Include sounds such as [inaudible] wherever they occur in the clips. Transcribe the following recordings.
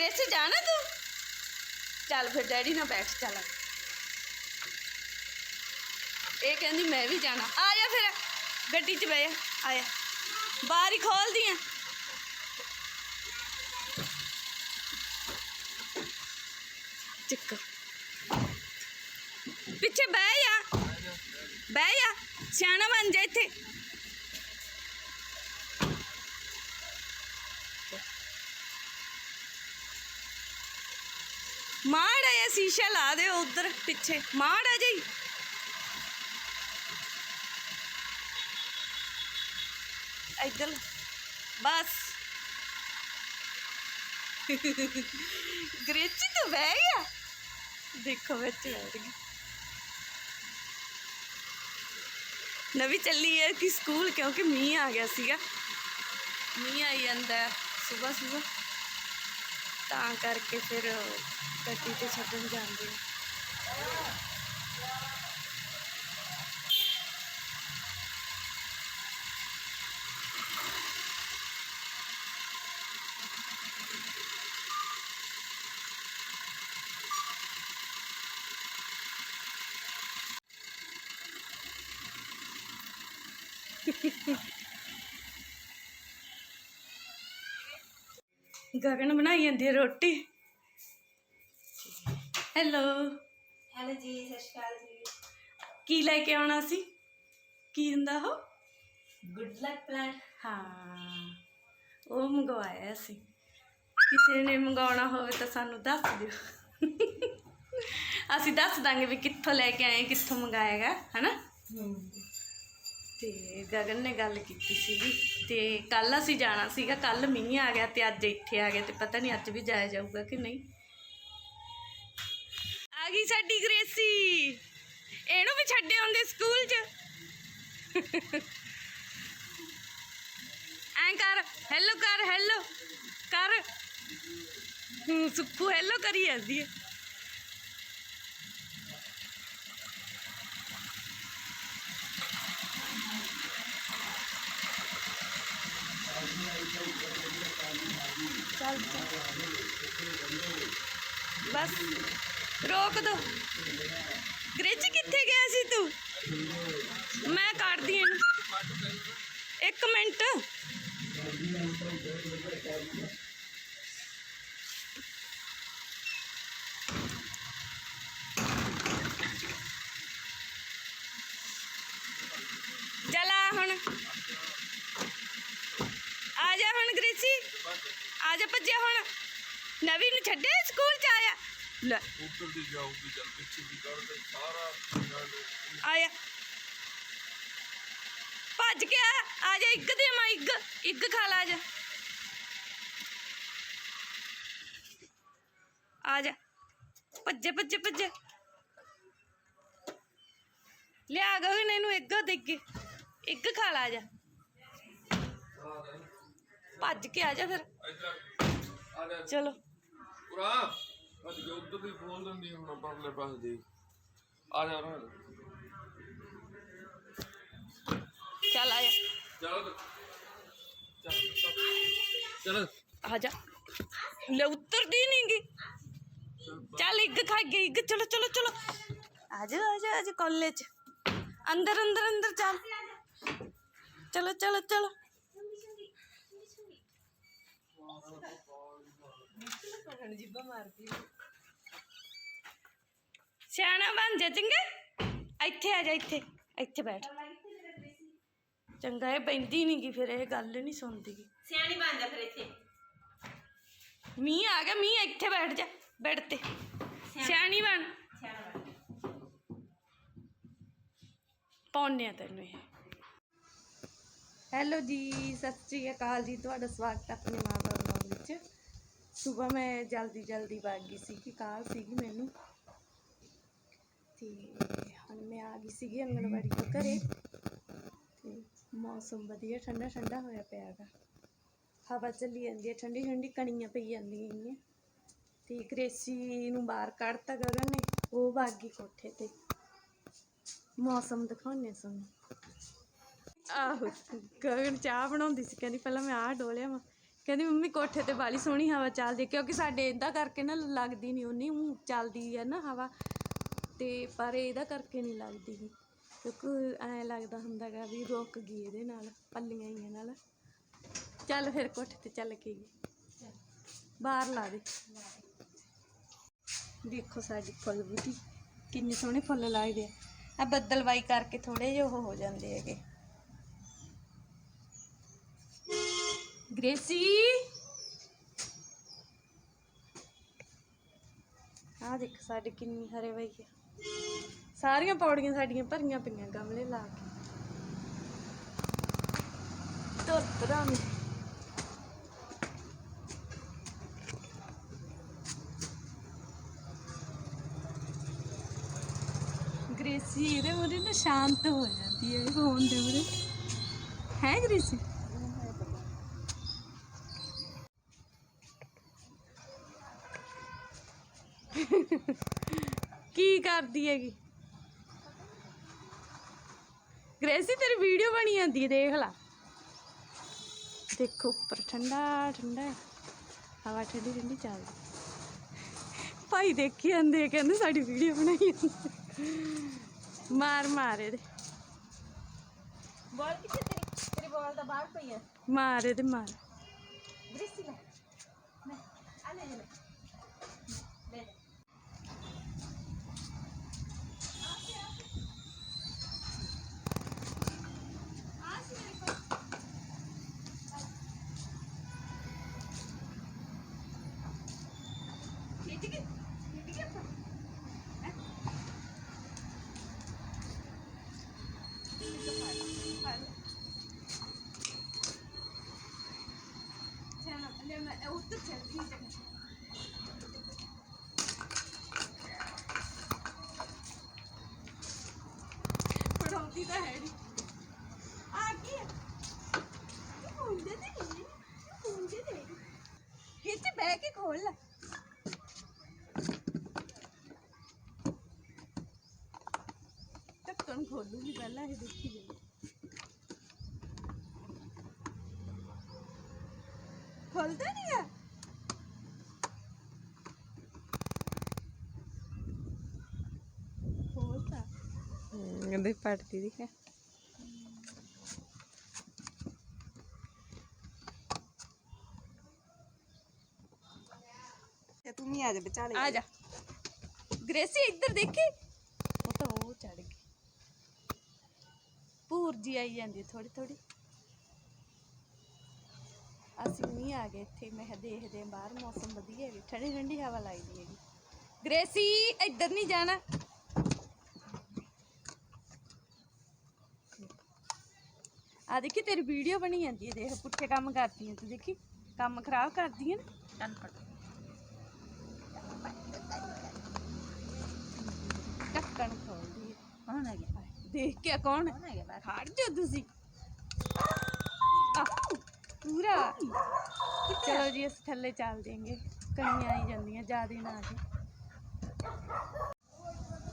Grace ਜਾਣਾ ਤੂੰ? ਚੱਲ ਫਿਰ ਡੈਡੀ ਨਾਲ ਬੈਠ, ਚੱਲ ਇਹ ਕਹਿੰਦੀ ਮੈਂ ਵੀ ਜਾਣਾ। ਆ ਜਾ ਫਿਰ, ਗੱਡੀ 'ਚ ਬਹਿ ਜਾ, ਆ ਜਾ। ਬਾਹਰ ਖੋਲਦੀ ਆ ਚੱਕ ਪਿੱਛੇ ਬਹਿ ਜਾ। ਬਹਿ ਜਾ। ਸਿਆਣਾ ਬਣ ਜਾ ਇੱਥੇ। ਮਾੜਾ ਜਿਹਾ ਸ਼ੀਸ਼ਾ ਲਾ ਦੇ ਉਧਰ ਪਿੱਛੇ ਮਾੜਾ ਜਿਹਾ ਹੀ ਇੱਧਰ ਬਸ ਗ੍ਰੇਚੀ ਤਾਂ ਬਹਿ ਗਿਆ ਦੇਖੋ ਵਿੱਚ ਬੈਠ ਗਈ ਨਵੀਂ ਚੱਲੀ ਹੈ ਕਿ ਸਕੂਲ ਕਿਉਂਕਿ ਮੀਂਹ ਆ ਗਿਆ ਸੀਗਾ ਮੀਂਹ ਆਈ ਜਾਂਦਾ ਸਵੇਰ ਸਵੇਰ ਤਾਂ ਕਰਕੇ ਫਿਰ ਗੱਡੀ ਤੇ ਛੱਡਣ ਜਾਂਦੇ ਆ। [laughs] ਗਗਨ ਬਣਾਈ ਜਾਂਦੀ ਹੈ ਰੋਟੀ। ਹੈਲੋ ਹੈਲੋ ਜੀ ਸਤਿ ਸ਼੍ਰੀ ਅਕਾਲ ਜੀ। ਕੀ ਲੈ ਕੇ ਆਉਣਾ ਸੀ? ਕੀ ਹੁੰਦਾ ਉਹ? ਗੁੱਡ ਲੱਕ ਪਲਾਨ ਹਾਂ ਉਹ ਮੰਗਵਾਇਆ ਸੀ। ਕਿਸੇ ਨੇ ਮੰਗਾਉਣਾ ਹੋਵੇ ਤਾਂ ਸਾਨੂੰ ਦੱਸ ਦਿਓ। ਅਸੀਂ ਦੱਸ ਦਾਂਗੇ ਵੀ ਕਿੱਥੋਂ ਲੈ ਕੇ ਆਏ ਕਿੱਥੋਂ ਮੰਗਾਏਗਾ ਹਨਾ? ਤੇ ਗਗਨ ਨੇ ਗੱਲ ਕੀਤੀ ਸੀਗੀ ਤੇ ਕੱਲ ਅਸੀਂ ਜਾਣਾ ਸੀਗਾ ਕੱਲ ਮੀਂਹ ਆ ਗਿਆ ਤੇ ਅੱਜ ਇੱਥੇ ਆ ਗਿਆ ਤੇ ਪਤਾ ਨਹੀਂ ਅੱਜ ਵੀ ਜਾਇਆ ਜਾਊਗਾ ਕਿ ਨਹੀਂ। ਆ ਗਈ ਸਾਡੀ ਗ੍ਰੇਸੀ। ਇਹਨੂੰ ਵੀ ਛੱਡੇ ਆਉਂਦੇ ਸਕੂਲ 'ਚ। ਐਂ ਕਰ ਹੈਲੋ ਕਰ ਹੈਲੋ ਕਰ। ਸੁੱਖੂ ਹੈਲੋ ਕਰੀ ਜਾਂਦੀ ਹੈ। ਚੱਲ ਚੱਲ ਬਸ, ਰੋਕ ਦੋ। ਗ੍ਰਿਜ ਕਿੱਥੇ ਗਿਆ ਸੀ ਤੂੰ? ਮੈਂ ਕੱਢਦੀ ਇਹਨੂੰ। ਇੱਕ ਮਿੰਟ ਚਲਾ ਹੁਣ ਆ ਜਾ ਹੁਣ ਗ੍ਰਿਸੀ ਆ ਜਾ ਭੱਜਿਆ ਹੁਣ। ਨਵੀਂ ਨੂੰ ਛੱਡੇ ਸਕੂਲ ਚ ਆਇਆ? ਲੈ। ਉੱਧਰ ਦੀ ਜਾਊਗੀ ਚੱਲ ਪਿੱਛੇ ਦੀ ਕਰ ਦੇ ਸਾਰਾ ਆਇਆ। ਭੱਜ ਗਿਆ ਆ ਜਾ ਇੱਕ ਦੇ ਮਾ ਇੱਕ ਇੱਕ ਖਾ ਲਾ ਜਾ। ਆ ਜਾ। ਭੱਜੇ ਭੱਜੇ ਭੱਜੇ। ਲਿਆ ਗਗਨ ਇਹਨੂੰ ਇੱਕ ਦੇ ਇੱਕ ਖਾ ਲਾ ਜਾ। ਭੱਜ ਕੇ ਆ ਜਾ ਫਿਰ ਇੱਧਰ ਆ ਜਾ ਚਲੋ ਪੁਰਾ ਅੱਜ ਕੇ ਉੱਧਰ ਦੀ ਫੋਨ ਦਿੰਦੀ ਹੁਣ ਪਰਲੇ ਪਾਸੇ ਦੀ ਆ ਜਾ ਨਾ ਚੱਲ ਆ ਜਾ ਚਲ ਚਲ ਆ ਜਾ ਲੈ ਉਤਰਦੀ ਨਹੀਂ ਗੀ ਚੱਲ ਇੱਕ ਖਾ ਗਈ ਇੱਕ ਚਲੋ ਚਲੋ ਚਲੋ ਆ ਜਾ ਆ ਜਾ ਆ ਜਾ ਕਾਲਜ ਅੰਦਰ ਅੰਦਰ ਅੰਦਰ ਚੱਲ ਚਲੋ ਚਲੋ ਚਲੋ ਸਿਆਣਾ ਬਣ ਜਾ ਚੰਗਾ। ਇੱਥੇ ਆ ਜਾ ਇੱਥੇ ਇੱਥੇ ਬੈਠ। ਚੰਗਾ ਇਹ ਬੈਂਦੀ ਨਹੀਂ ਗੀ ਫਿਰ ਇਹ ਗੱਲ ਨਹੀਂ ਸੁਣਦੀ ਗੀ। ਸਿਆਣੀ ਬਣ ਜਾ ਫਿਰ ਇੱਥੇ। ਮੀਂਹ ਆ ਗਿਆ ਮੀਂਹ ਇੱਥੇ ਬੈਠ ਜਾ ਬੈੱਡ ਤੇ। ਸਿਆਣੀ। ਬਣ। ਸਿਆਣਾ ਬਣ। ਪਾਉਣੇ ਆ ਤੈਨੂੰ ਇਹ। ਹੈਲੋ ਜੀ ਸਤਿ ਸ਼੍ਰੀ ਅਕਾਲ ਜੀ ਤੁਹਾਡਾ ਸਵਾਗਤ ਹੈ ਆਪਣੇ ਮਾਂ ਸਵੇਰ ਮੈਂ ਜਲਦੀ ਜਲਦੀ ਵਗ ਗਈ ਸੀ ਕਿ ਕਾਲ ਸੀਗੀ ਮੈਨੂੰ। ਤੇ ਹੁਣ ਮੈਂ ਆ ਗਈ ਸੀਗੀ ਅੰਗਣਵਾੜੀ ਤੋਂ ਘਰੇ। ਤੇ ਮੌਸਮ ਵਧੀਆ, ਠੰਡਾ ਠੰਡਾ ਹੋਇਆ ਪਿਆ ਹੈਗਾ। ਹਵਾ ਚੱਲੀ ਜਾਂਦੀ ਹੈ, ਠੰਡੀ ਠੰਡੀ ਕਣੀਆਂ ਪਈ ਜਾਂਦੀਆਂ ਹੈਗੀਆਂ। ਤੇ ਗ੍ਰੇਸੀ ਨੂੰ ਬਾਹਰ ਕੱਢਤਾ ਗਗਨ ਨੇ, ਉਹ ਵਗ ਗਈ ਕੋਠੇ ਤੇ। ਮੌਸਮ ਦਿਖਾਉਣੇ ਸਾਨੂੰ ਆਹੋ, ਗਗਨ ਚਾਹ ਬਣਾਉਂਦੀ ਸੀ, ਕਹਿੰਦੀ ਪਹਿਲਾਂ ਮੈਂ ਆਹ ਡੋਲਿਆ ਵਾ ਕਹਿੰਦੀ, ਮੰਮੀ, ਕੋਠੇ ਤੇ ਬਾਲੀ ਸੋਹਣੀ ਹਵਾ ਚੱਲਦੀ ਕਿਉਂਕਿ ਸਾਡੇ ਇਦਾਂ ਕਰਕੇ ਨਾ ਲੱਗਦੀ ਨਹੀਂ ਉਨੀ ਊਂ ਚੱਲਦੀ ਹੈ ਨਾ ਹਵਾ। ਤੇ ਪਰ ਇਹਦਾ ਕਰਕੇ ਨਹੀਂ ਲੱਗਦੀ ਗੀ ਕਿਉਂਕਿ ਐਂ ਲੱਗਦਾ ਹੁੰਦਾਗਾ ਵੀ ਰੁਕ ਗਈ ਇਹਦੇ ਨਾਲ, ਪੱਲੀਆਂ ਹੀ ਨਾਲ। ਚੱਲ ਫਿਰ ਕੋਠੇ ਤੇ ਚੱਲ ਕੇ ਗਈ ਬਾਹਰ ਲਾ ਦੇ। ਦੇਖੋ ਸਾਡੀ ਫੁੱਲ ਬੂਟੀ, ਕਿੰਨੇ ਸੋਹਣੇ ਫੁੱਲ ਲੱਗਦੇ ਆ। ਆ ਬੱਦਲਵਾਈ ਕਰਕੇ ਥੋੜੇ ਜਿਹੇ ਉਹ ਹੋ ਜਾਂਦੇ ਹੈਗੇ। ਗ੍ਰੇਸੀ ਆ ਦੇਖ ਸਾਡੇ ਕਿੰਨੀ ਹਰੇ ਵਈ ਸਾਰੀਆਂ ਪੌੜੀਆਂ ਸਾਡੀਆਂ ਭਰੀਆਂ ਪਈਆਂ ਗਮਲੇ ਲਾ ਕੇ। ਤੁਰਤਰਾਂ ਗ੍ਰੇਸੀ, ਇਹਦੇ ਮੂਰੇ ਨਾ ਸ਼ਾਂਤ ਹੋ ਜਾਂਦੀ ਹੈ ਫੋਨ ਦੇ ਮੂਰੇ ਹੈ ਗ੍ਰੇਸੀ ਕੀ ਕਰਦੀ ਹੈਗੀ। ਗ੍ਰੇਸੀ ਤੇਰੀ ਵੀਡੀਓ ਬਣੀ ਜਾਂਦੀ ਦੇਖ ਲਾ। ਦੇਖੋ ਉੱਪਰ ਠੰਡਾ ਠੰਡਾ। ਹਵਾ ਠੰਡੀ ਠੰਡੀ ਚੱਲਦੀ। ਭਾਈ ਦੇਖੀ ਜਾਂਦੇ ਕਹਿੰਦੇ ਸਾਡੀ ਵੀਡੀਓ ਬਣਾਈ ਜਾਂਦੀ ਮਾਰ ਮਾਰ ਇਹਦੇ। ਬੋਲ ਕਿੱਥੇ ਤੇਰੀ ਤੇਰੀ ਬੋਲ ਤਾਂ ਬਾਹਰ ਪਈ ਹੈ। ਮਾਰ ਇਹਦੇ ਮਾਰ। ਗ੍ਰਿਸੀ ਲੈ। ਲੈ ਆ ਲੈ ਲੈ টিকি ਢੱਕਣ ਖੋਲੂਗੀ ਪਹਿਲਾਂ ਇਹ ਦੇਖੀ ਜਾਓ ਖੋਲਦਾ ਨਹੀਂ ਆ ਖੋਲਦਾ ਕਹਿੰਦੇ ਪੜਦੀ ਦਿਖਾ ਤੇ ਤੂੰ ਵੀ ਆ ਜਾ ਵਿਚਾਲੇ ਆ ਜਾ ਗ੍ਰੇਸੀ ਇੱਧਰ ਦੇਖੀ ਉਹ ਤਾਂ ਉਹ ਚੜ ਗਈ ਭੂਰ ਜੀ ਆਈ ਜਾਂਦੀ ਥੋੜੀ ਥੋੜੀ ਅਸੀਂ ਨਹੀਂ ਆ ਗਏ ਇੱਥੇ ਮੈਂ ਕਿਹਾ ਦੇਖਦੇ ਹਾਂ ਬਾਹਰ ਮੌਸਮ ਵਧੀਆ ਹੈ ਠੰਡੀ ਠੰਡੀ ਹਵਾ ਲੱਗਦੀ ਹੈਗੀ ਗ੍ਰੇਸੀ ਇੱਧਰ ਨਹੀਂ ਜਾਣਾ। ਆ ਦੇਖੀ ਤੇਰੀ ਵੀਡੀਓ ਬਣੀ ਜਾਂਦੀ ਹੈ ਦੇਖ ਪੁੱਠੇ ਕੰਮ ਕਰਦੀ ਹੈ ਤੂੰ ਦੇਖੀ। ਕੰਮ ਖਰਾਬ ਕਰਦੀ ਹੈ ਨਾ। ਕੰਨ ਫੜ। ਢੱਕਣ ਖੋਲਦੀ ਹੈ। ਕੌਣ ਹੈ ਗਿਆ? ਦੇਖ ਕੇ ਕੌਣ? ਖੜ ਜਾ ਤੁਸੀਂ। ਆਹ, ਪੂਰਾ। ਚਲੋ ਜੀ ਅਸੀਂ ਥੱਲੇ ਚੱਲ ਦੇਂਗੇ ਕਣੀਆਂ ਆਈ ਜਾਂਦੀਆਂ ਜਿਆਦੇ ਨਾ ਆ ਜੀ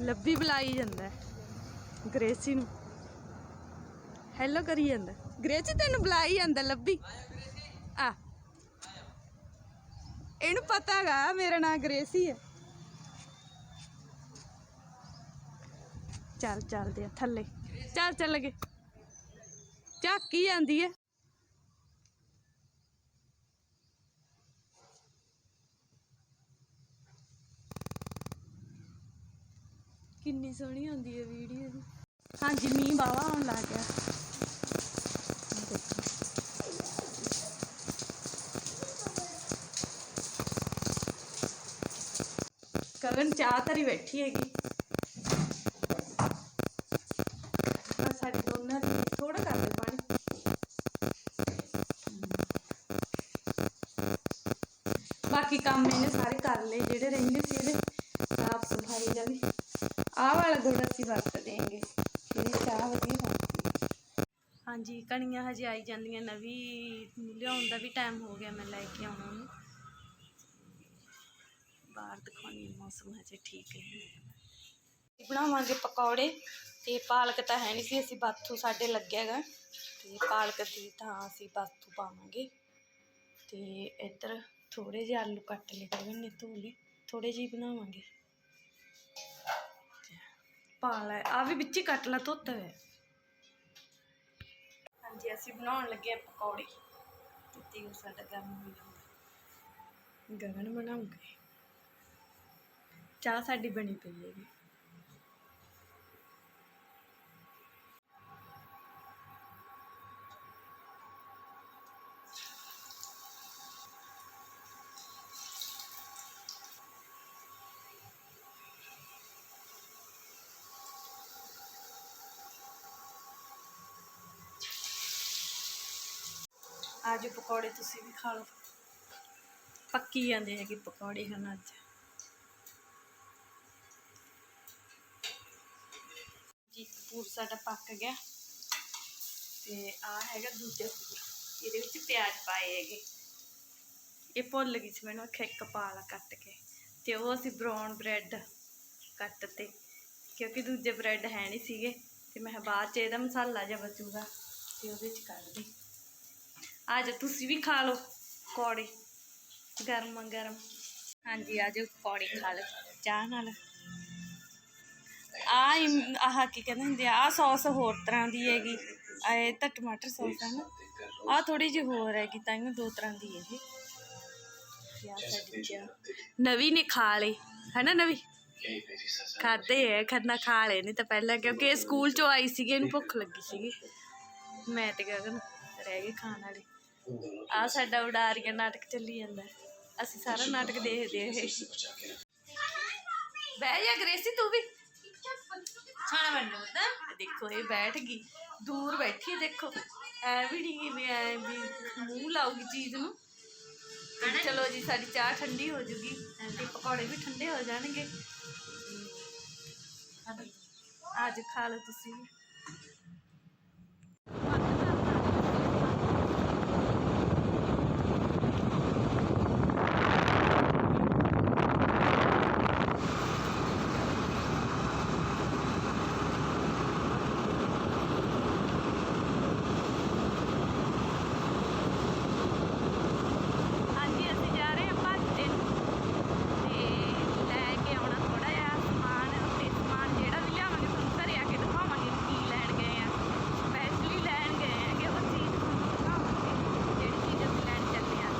ਲੱਭੀ ਬੁਲਾਈ ਜਾਂਦਾ ਹੈ, ਗ੍ਰੇਸੀ ਨੂੰ। ਹੈਲੋ ਕਰੀ ਜਾਂਦਾ ਗ੍ਰੇਸੀ ਤੈਨੂੰ ਬੁਲਾਈ ਜਾਂਦਾ ਲੱਭੀ। ਆ। ਇਹਨੂੰ ਪਤਾਗਾ ਮੇਰਾ ਨਾਮ ਗ੍ਰੇਸੀ ਹੈ। ਚੱਲ ਚੱਲਦੇ ਆ ਥੱਲੇ। ਚੱਲ ਚੱਲ ਗਏ ਝਾਕੀ ਜਾਂਦੀ ਹੈ ਕਿੰਨੀ ਸੋਹਣੀ ਹੁੰਦੀ ਹੈ ਵੀਡੀਓ ਹਾਂਜੀ ਮੀਂਹ ਬਾਵਾ ਆਉਣ ਲੱਗ ਗਿਆ। ਗਗਨ ਚਾਹ ਧਰੀ ਬੈਠੀ ਹੈਗੀ ਆ ਸਾਡੇ ਦੋਨਾਂ ਦੀ ਥੋੜਾ ਕਰ ਦੇ ਪਾਣੀ ਬਾਕੀ ਕੰਮ ਇਹਨੇ ਸਾਰੇ ਕਰ ਲਏ, ਜਿਹੜੇ ਰਹਿੰਦੇ ਸੀ ਇਹਦੇ, ਸਾਫ਼ ਸਫ਼ਾਈ ਦਾ ਵੀ। ਆਹ ਵਾਲਾ ਗੁੜ ਅਸੀਂ ਵਰਤ ਦੇਂਗੇ ਇਹਦੀ ਚਾਹ ਵਧੀਆ ਬਣਦੀ ਹਾਂਜੀ, ਕਣੀਆਂ ਹਜੇ ਆਈ ਜਾਂਦੀਆਂ ਨਵੀਂ, ਲਿਆਉਣ ਦਾ ਵੀ ਟਾਈਮ ਹੋ ਗਿਆ, ਮੈਂ ਲੈ ਕੇ ਆਉਣਾ ਉਹਨੂੰ। ਬਾਹਰ ਦਿਖਾਉਣੀ ਮੌਸਮ, ਹਜੇ ਠੀਕ ਹੈ ਬਣਾਵਾਂਗੇ ਪਕੌੜੇ, ਤੇ ਪਾਲਕ ਤਾਂ ਹੈ ਨਹੀਂ ਸੀ, ਅਸੀਂ ਬਾਥੂ ਸਾਡੇ ਲੱਗਿਆ ਹੈਗਾ ਤੇ ਪਾਲਕ ਦੀ ਤਾਂ ਅਸੀਂ ਬਾਥੂ ਪਾਵਾਂਗੇ। ਤੇ ਇੱਧਰ ਥੋੜੇ ਜਿਹੇ ਆਲੂ ਕੱਟ ਲਏ ਗਗਨ ਨੇ ਧੋ ਲਏ ਥੋੜੇ ਜਿਹੇ ਬਣਾਵਾਂਗੇ। ਪਾ ਲੈ ਆ ਵੀ ਵਿੱਚ ਹੀ ਕੱਟ ਲਾ, ਧੋਤਾ ਹੈ ਹਾਂਜੀ, ਅਸੀਂ ਬਣਾਉਣ ਲੱਗੇ ਆ ਪਕੌੜੇ। ਤੇ ਤੇਲ ਸਾਡਾ ਗਰਮ ਹੋ ਜਾਂਦਾ। ਗਗਨ ਬਣਾਉਂਗੇ। ਚਾਹ ਸਾਡੀ ਬਣੀ ਪਈ ਹੈਗੀ। ਆਜੋ ਪਕੌੜੇ ਤੁਸੀਂ ਵੀ ਖਾ ਲਓ। ਪੱਕੀ ਜਾਂਦੇ ਹੈਗੇ ਪਕੌੜੇ ਹਨ ਅੱਜ। ਜੀ ਪੂਰ ਸਾਡਾ ਪੱਕ ਗਿਆ। ਤੇ ਆ ਹੈਗਾ ਦੂਜਾ ਪੂਰ ਇਹਦੇ ਵਿੱਚ ਪਿਆਜ਼ ਪਾਏ ਹੈਗੇ। ਇਹ ਭੁੱਲ ਗਈ ਸੀ ਮੈਨੂੰ ਆਖਿਆ ਇੱਕ ਪਾ ਕੱਟ ਕੇ। ਤੇ ਉਹ ਅਸੀਂ ਬ੍ਰਾਊਨ ਬ੍ਰੈਡ ਕੱਟ ਤੇ ਕਿਉਂਕਿ ਦੂਜੇ ਬ੍ਰੈਡ ਹੈ ਨਹੀਂ ਸੀਗੇ। ਤੇ ਮੈਂ ਕਿਹਾ ਬਾਅਦ ਚ ਇਹਦਾ ਮਸਾਲਾ ਜਿਹਾ ਬਚੂਗਾ। ਤੇ ਉਹਦੇ ਚ ਕੱਢ ਦੀ ਆ ਜਾ ਤੁਸੀਂ ਵੀ ਖਾ ਲਓ ਪਕੌੜੇ ਗਰਮ ਗਰਮ। ਹਾਂਜੀ, ਆ ਜਾਓ ਪਕੌੜੇ ਖਾ ਲਓ, ਚਾਹ ਨਾਲ। ਆ ਆਹ ਕੀ ਕਹਿੰਦੇ ਹੁੰਦੇ ਆ ਸੌਸ ਹੋਰ ਤਰ੍ਹਾਂ ਦੀ ਹੈਗੀ। ਇਹ ਤਾਂ ਟਮਾਟਰ ਸੌਸ ਹੈ ਨਾ। ਆ ਥੋੜੀ ਜਿਹੀ ਹੋਰ ਹੈਗੀ, ਤਾਂ ਇਹ ਦੋ ਤਰ੍ਹਾਂ ਦੀ ਹੈ ਇਹ। ਤੇ ਨਵੀਂ ਨੇ ਖਾ ਲਈ, ਹੈ ਨਾ ਨਵੀਂ? ਖਾਦੇ ਹੈ ਖੰਨਾ ਖਾ ਲਏ ਨਹੀਂ ਤਾਂ ਪਹਿਲਾਂ, ਕਿਉਂਕਿ ਇਹ ਸਕੂਲ ਚੋਂ ਆਈ ਸੀਗੀ, ਇਹਨੂੰ ਭੁੱਖ ਲੱਗੀ ਸੀਗੀ। ਮੈਂ ਤੇ ਗਗਨ ਰਹਿ ਗਏ ਖਾਣ ਵਾਲੇ। ਆ ਸਾਡਾ ਉਡਾਰੀਆ ਨਾਟਕ ਚੱਲੀ ਜਾਂਦਾ। ਅਸੀਂ ਸਾਰਾ ਨਾਟਕ ਦੇਖਦੇ ਆ ਇਹ। ਬਹਿ ਜਾ ਗ੍ਰੇਸੀ ਤੂੰ ਵੀ। ਖਾਣਾ ਬਣਨਾ ਹੁੰਦਾ ਦੇਖੋ ਇਹ ਬੈਠ ਗਈ। ਦੂਰ ਬੈਠੀ ਹੈ ਦੇਖੋ। ਐ ਵੀ ਨਹੀਂ ਵੀ ਐ ਵੀ ਮੂੰਹ ਲਾਉਗੀ ਚੀਜ਼ ਨੂੰ। ਤੇ ਚਲੋ ਜੀ ਸਾਡੀ ਚਾਹ ਠੰਡੀ ਹੋ ਜੂਗੀ। ਤੇ ਪਕੌੜੇ ਵੀ ਠੰਡੇ ਹੋ ਜਾਣਗੇ। ਅੱਜ ਖਾ ਲਓ ਤੁਸੀਂ ਵੀ ਹਾਂਜੀ ਅਸੀਂ ਜਾ ਰਹੇ ਹਾਂ ਭਾਜੇ ਨੂੰ ਤੇ ਲੈ ਕੇ ਆਉਣਾ ਥੋੜਾ ਜਿਹਾ ਸਮਾਨ ਤੇ ਸਮਾਨ ਜਿਹੜਾ ਵੀ ਲਿਆਵਾਂਗੇ ਤੁਹਾਨੂੰ ਘਰੇ ਆ ਕੇ ਦਿਖਾਵਾਂਗੇ ਕਿ ਕੀ ਲੈਣ ਗਏ ਆ ਸਪੈਸ਼ਲੀ ਲੈਣ ਗਏ ਆ ਕਿ ਉਹ ਚੀਜ਼ ਤੁਹਾਨੂੰ ਦਿਖਾਵਾਂਗੇ ਜਿਹੜੀ ਚੀਜ਼ ਅਸੀਂ ਲੈਣ ਚੱਲੇ ਆ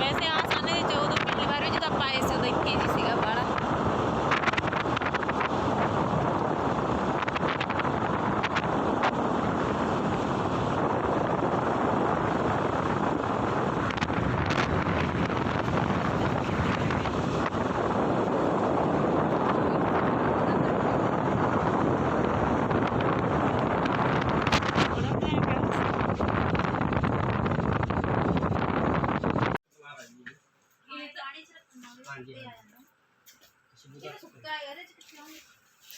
ਵੈਸੇ ਆ ਸਾਨੇ ਦੇ 14 ਪਿਛਲੀ ਵਾਰ ਵੀ ਜਦੋਂ ਆਪਾਂ ਆਏ ਸੀ ਉਦੋਂ 1 ਕੇਜੀ ਸੀਗਾ ਬਾੜਾ ਸੁੱਕਾ ਹੈ ਉਹਦੇ ਚ ਕਿਉਂ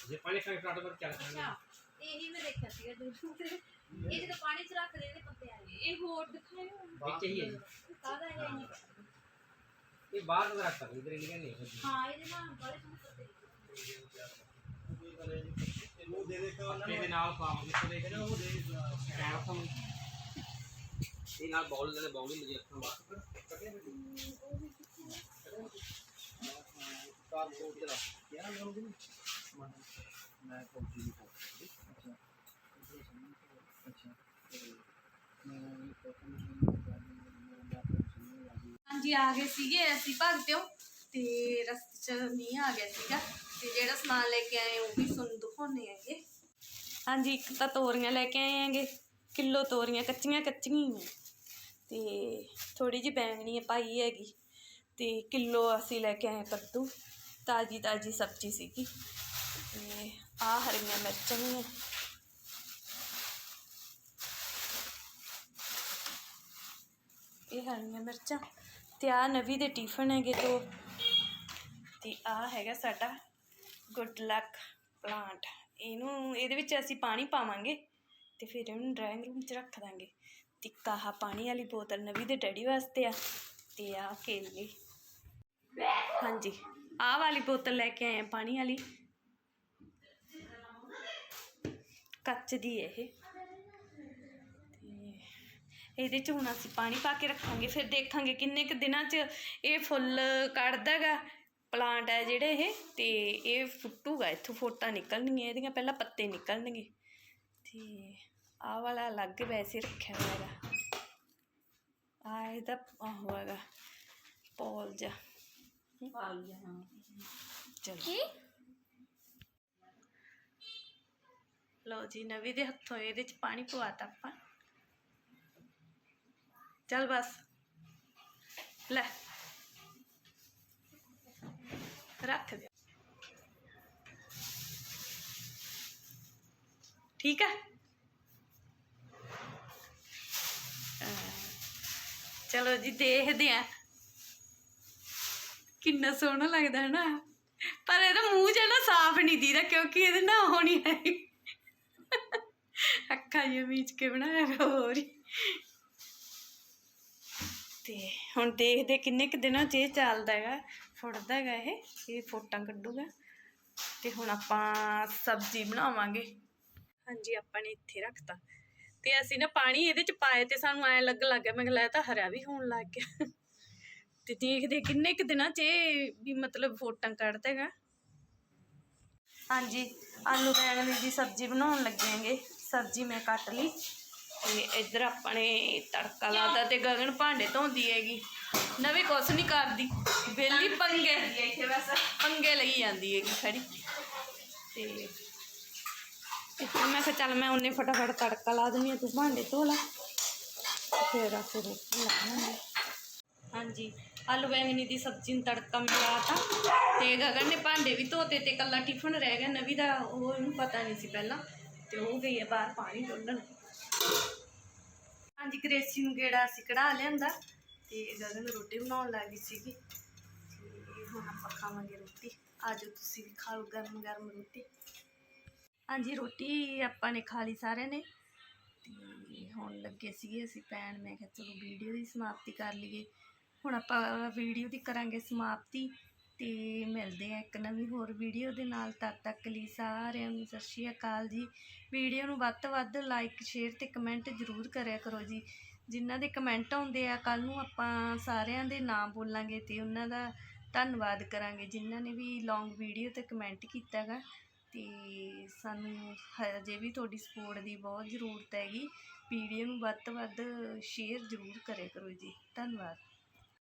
ਜੇ ਪਾਣੀ ਖਾ ਕੇ ਟਾਟਾ ਪਰ ਚੱਲ ਅੱਛਾ ਇਹੀ ਮੈਂ ਦੇਖਿਆ ਸੀਗਾ ਦੂਰ ਤੇ ਇਹ ਜਦੋਂ ਪਾਣੀ ਚ ਰੱਖ ਦੇ ਪੱਤੇ ਆ ਇਹ ਹੋਰ ਦਿਖਾਇਓ ਵਿੱਚ ਹੀ ਹੈ ਜੀ। ਕਾਹਦਾ ਹੈ ਇਹ ਇਹ ਬਾਹਰ ਦਾ ਰੱਖ ਸਕਦੇ ਇਧਰ ਇੰਡੀਆ ਨਹੀਂ ਹੈ ਹਾਂ ਇਹਦੇ ਨਾਲ ਬੜੇ ਸੋਹਣੇ ਪੱਤੇ ਪੱਤੇ ਦੇ ਨਾਲ ਪਾਵਾਂਗੇ ਤੇ ਦੇਖ ਉਹ ਦੇ ਸਟੈਂਡ ਤੋਂ ਇਹ ਨਾਲ ਬਾਉਲ ਦੇ ਬਾਉਲ ਹੀ ਮੁਝੇ ਅੱਖਾਂ ਬਾਹਰ ਹਾਂਜੀ ਆ ਗਏ ਸੀਗੇ। ਅਸੀਂ ਭਗਤਿਓ ਤੇ ਰਸਤੇ ਚ ਮੀਂਹ ਆ ਗਿਆ ਸੀਗਾ। ਤੇ ਜਿਹੜਾ ਸਮਾਨ ਲੈ ਕੇ ਆਏ ਉਹ ਵੀ ਤੁਹਾਨੂੰ ਦਿਖਾਉਣੇ ਹੈਗੇ। ਹਾਂਜੀ ਇੱਕ ਤਾਂ ਤੋਰੀਆਂ ਲੈ ਕੇ ਆਏ ਹੈਗੇ। ਕਿਲੋ ਤੋਰੀਆਂ ਕੱਚੀਆਂ ਕੱਚੀਆਂ ਨੇ। ਤੇ ਥੋੜੀ ਜਿਹੀ ਬੈਂਗਣੀ ਪਾਈ ਹੈਗੀ। ਤੇ ਕਿਲੋ ਅਸੀਂ ਲੈ ਕੇ ਆਏ ਕੱਦੂ। ਤਾਜੀ ਤਾਜੀ ਸਬਜ਼ੀ ਸੀਗੀ। ਤੇ ਆ ਹਰੀਆਂ ਮਿਰਚਾਂ ਵੀ ਹੈ ਇਹ ਹਰੀਆਂ ਮਿਰਚਾਂ। ਤੇ ਆ ਨਵੀ ਦੇ ਟਿਫਨ ਹੈਗੇ ਦੋ। ਤੇ ਆ ਹੈਗਾ ਸਾਡਾ ਗੁੱਡ ਲੱਕ ਪਲਾਂਟ। ਇਹਨੂੰ, ਇਹਦੇ ਵਿੱਚ ਅਸੀਂ ਪਾਣੀ ਪਾਵਾਂਗੇ ਤੇ ਫਿਰ ਇਹਨੂੰ ਡਰਾਇੰਗ ਰੂਮ 'ਚ ਰੱਖ ਦਾਂਗੇ। ਤੇ ਇੱਕ ਆਹ ਪਾਣੀ ਵਾਲੀ ਬੋਤਲ ਨਵੀ ਦੇ ਡੈਡੀ ਵਾਸਤੇ ਆ। ਤੇ ਆਹ ਕੇਲੇ। ਹਾਂਜੀ। ਆਹ ਵਾਲੀ ਬੋਤਲ ਲੈ ਕੇ ਆਏ ਆ, ਪਾਣੀ ਵਾਲੀ। ਕੱਚ ਦੀ ਹੈ ਇਹ। ਤੇ ਇਹਦੇ ਚ ਹੁਣ ਅਸੀਂ ਪਾਣੀ ਪਾ ਕੇ ਰੱਖਾਂਗੇ, ਫਿਰ ਦੇਖਾਂਗੇ ਕਿੰਨੇ ਕੁ ਦਿਨਾਂ ਚ ਇਹ ਫੁੱਲ ਕੱਢਦਾਗਾ। ਪਲਾਂਟ ਹੈ ਜਿਹੜੇ ਇਹ, ਤੇ ਇਹ ਫੁੱਟੂਗਾ ਇੱਥੋਂ ਫੋਟਾਂ ਨਿਕਲਣਗੀਆਂ, ਇਹਦੀਆਂ ਪਹਿਲਾਂ ਪੱਤੇ ਨਿਕਲਣਗੇ। ਤੇ ਆਹ ਵਾਲਾ ਅਲੱਗ ਵੈਸੇ ਰੱਖਿਆ ਹੋਇਆ ਹੈਗਾ। ਆ ਇਹਦਾ ਆਹ ਹੈਗਾ, ਪੋਲ ਜਾ ਚਲੋ। ਲਓ ਜੀ ਨਵੀ ਦੇ ਹੱਥੋਂ ਇਹਦੇ ਚ ਪਾਣੀ ਪਵਾਤਾ ਆਪਾਂ। ਚੱਲ ਬਸ। ਲੈ। ਰੱਖ ਦੇ। ਠੀਕ ਹੈ ਚਲੋ ਜੀ ਦੇਖਦੇ ਆ। ਕਿੰਨਾ ਸੋਹਣਾ ਲੱਗਦਾ ਹੈ ਨਾ। ਪਰ ਇਹਦਾ ਮੂੰਹ ਜਿਹਾ ਨਾ ਸਾਫ਼ ਨਹੀਂ ਦੀਦਾ, ਕਿਉਂਕਿ ਇਹਦੇ ਨਾ ਹੋਣੀ ਹੈ ਅੱਖਾਂ ਜਿਹਾ ਮੀਚ ਕੇ ਬਣਾਇਆ ਹੋਇਆ ਹੋਰ ਹੀ। ਤੇ ਹੁਣ ਦੇਖਦੇ ਕਿੰਨੇ ਕੁ ਦਿਨਾਂ 'ਚ ਇਹ ਚੱਲਦਾ ਹੈਗਾ, ਫੁੱਟਦਾ ਹੈਗਾ ਇਹ ਇਹ ਫੋਟਾਂ ਕੱਢੂਗਾ। ਤੇ ਹੁਣ ਆਪਾਂ ਸਬਜ਼ੀ ਬਣਾਵਾਂਗੇ। ਹਾਂਜੀ, ਆਪਾਂ ਨੇ ਇੱਥੇ ਰੱਖਤਾ। ਤੇ ਅਸੀਂ ਨਾ ਪਾਣੀ ਇਹਦੇ 'ਚ ਪਾਏ ਤੇ ਸਾਨੂੰ ਐਂ ਲੱਗ ਲੱਗ ਗਿਆ, ਮੈਂ ਕਿਹਾ ਲੈ ਤਾਂ ਹਰਿਆ ਵੀ ਹੋਣ ਲੱਗ ਗਿਆ। ਤੇ ਦੇਖਦੇ ਕਿੰਨੇ ਕੁ ਦਿਨਾਂ 'ਚ ਇਹ ਵੀ ਮਤਲਬ ਫੋਟਾਂ ਕੱਢਦਾ ਹੈਗਾ। ਹਾਂਜੀ ਆਲੂ ਬੈਂਗਣ ਦੀ ਸਬਜ਼ੀ ਬਣਾਉਣ ਲੱਗੇਂਗੇ ਸਬਜ਼ੀ ਮੈਂ ਕੱਟ ਲਈ। ਤੇ ਇੱਧਰ ਆਪਾਂ ਨੇ ਤੜਕਾ ਲਾਤਾ ਤੇ ਗਗਨ ਭਾਂਡੇ ਧੋਂਦੀ ਹੈਗੀ। ਨਵੀਂ ਕੁਛ ਨਹੀਂ ਕਰਦੀ। ਬੇਲੀ ਪੰਗੇ। ਇੱਥੇ ਬਸ ਪੰਗੇ ਲਈ ਜਾਂਦੀ ਹੈਗੀ ਖੜੀ। ਤੇ ਇੱਥੇ ਮੈਂ ਕਿਹਾ ਚੱਲ ਮੈਂ ਉਹਨੇ ਫਟਾਫਟ ਤੜਕਾ ਲਾ ਦਿੰਦੀ ਹਾਂ ਤੂੰ ਭਾਂਡੇ ਧੋ ਲਾ। ਤੇ ਫਿਰ ਅਸੀਂ ਰੋਟੀ ਲਾਵਾਂਗੇ ਹਾਂਜੀ ਆਲੂ ਬੈਂਗਣੀ ਦੀ ਸਬਜ਼ੀ ਨੂੰ ਤੜਕਾ ਮਿਲਾਤਾ ਤੇ ਗਗਨ ਨੇ ਭਾਂਡੇ ਵੀ ਧੋਤੇ ਤੇ ਕੱਲਾ ਟਿਫਨ ਰਹਿ ਗਿਆ। ਨਵੀ ਦਾ ਉਹ ਇਹਨੂੰ ਪਤਾ ਨਹੀਂ ਸੀ ਪਹਿਲਾਂ ਤੇ ਉਹ ਗਈ ਹੈ ਬਾਹਰ ਪਾਣੀ ਡੋਲਣ। ਹਾਂਜੀ, ਗ੍ਰੇਸੀ ਨੂੰ ਗੇੜਾ ਅਸੀਂ ਕਢਾ ਲਿਆਂਦਾ ਤੇ ਗਗਨ ਰੋਟੀ ਬਣਾਉਣ ਲੱਗੀ ਸੀਗੀ। ਤੇ ਹੁਣ ਆਪਾਂ ਖਾਵਾਂਗੇ ਰੋਟੀ। ਆਜੋ ਤੁਸੀਂ ਵੀ ਖਾ ਲਓ ਗਰਮ ਗਰਮ ਰੋਟੀ। ਹਾਂਜੀ, ਰੋਟੀ ਆਪਾਂ ਨੇ ਖਾ ਲਈ ਸਾਰਿਆਂ ਨੇ। ਤੇ ਹੁਣ ਲੱਗੇ ਸੀਗੇ ਅਸੀਂ ਪੈਣ। ਮੈਂ ਕਿਹਾ ਚਲੋ ਵੀਡੀਓ ਦੀ ਸਮਾਪਤੀ ਕਰ ਲਈਏ। ਹੁਣ ਆਪਾਂ ਵੀਡੀਓ ਦੀ ਕਰਾਂਗੇ ਸਮਾਪਤੀ। ਤੇ ਮਿਲਦੇ ਆ ਇੱਕ ਨਵੀਂ ਹੋਰ ਵੀਡੀਓ ਦੇ ਨਾਲ। ਤਦ ਤੱਕ ਲਈ ਸਾਰਿਆਂ ਨੂੰ ਸਤਿ ਸ਼੍ਰੀ ਅਕਾਲ ਜੀ। ਵੀਡੀਓ ਨੂੰ ਵੱਧ ਤੋਂ ਵੱਧ ਲਾਈਕ ਸ਼ੇਅਰ ਤੇ ਕਮੈਂਟ ਜ਼ਰੂਰ ਕਰਿਆ ਕਰੋ ਜੀ। ਜਿਨ੍ਹਾਂ ਦੇ ਕਮੈਂਟ ਆਉਂਦੇ ਆ ਕੱਲ ਨੂੰ ਆਪਾਂ ਸਾਰਿਆਂ ਦੇ ਨਾਮ ਬੋਲਾਂਗੇ ਤੇ ਉਹਨਾਂ ਦਾ ਧੰਨਵਾਦ ਕਰਾਂਗੇ। ਜਿਨ੍ਹਾਂ ਨੇ ਵੀ ਲੌਂਗ ਵੀਡੀਓ ਤੇ ਕਮੈਂਟ ਕੀਤਾ ਗਾ ਤੇ ਸਾਨੂੰ ਹਜੇ ਵੀ ਤੁਹਾਡੀ ਸਪੋਰਟ ਦੀ ਬਹੁਤ ਜ਼ਰੂਰਤ ਹੈਗੀ। ਵੀਡੀਓ ਨੂੰ ਵੱਧ ਤੋਂ ਵੱਧ ਸ਼ੇਅਰ ਜ਼ਰੂਰ ਕਰਿਆ ਕਰੋ ਜੀ। ਧੰਨਵਾਦ।